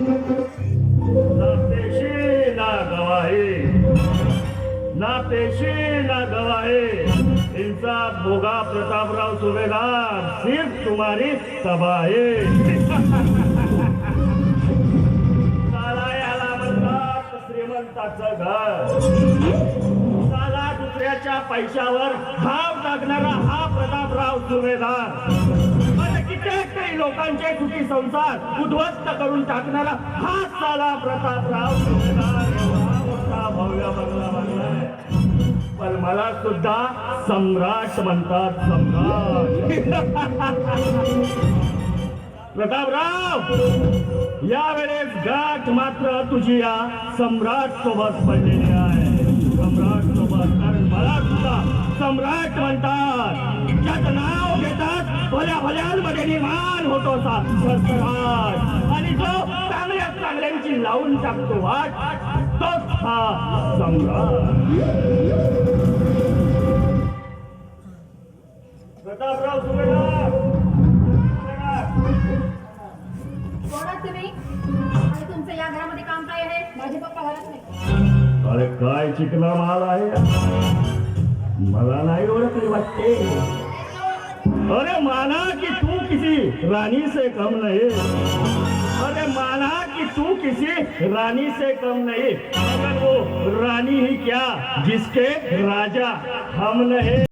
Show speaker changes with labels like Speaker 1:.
Speaker 1: ना पेशी ना गवाही. ना पेशी ना गवाही. इंसाफ भोगा प्रतापराव सुभेदार सिर्फ तुम्हारी तबाही. साला याला म्हणतात श्रीमंताचं घर. दुसऱ्याच्या पैशावर हाव टाकणारा हा प्रतापराव सुभेदार. काही लोकांचे सुखी संसार उद्ध्वस्त करून टाकणारा हा साला प्रतापराव भव्य बंगला पण मला सुद्धा सम्राट म्हणतात सम्राट. प्रतापराव यावेळेस गाठ मात्र तुझी या सम्राट सोबत पडलेली आहे. सम्राट सोबत कारण मला सुद्धा सम्राट म्हणतात. भल्या भल्यांमध्ये निर्माण होतो आणि जो चांगल्या चांगल्यांची लावून टाकतो वाट तोच हा प्रतापराव सुभेदार.
Speaker 2: तुम्ही. आणि तुमचं या घरामध्ये काम काय आहे? माझे पप्पा घरात नाही.
Speaker 1: अरे काय चिकना माल आहे? मला नाही ओळखली वाटते. अरे माना कि तू किसी रानी से कम नहीं। अरे माना कि तू किसी रानी से कम नहीं। मगर वो रानी ही क्या, जिसके राजा हम नहीं।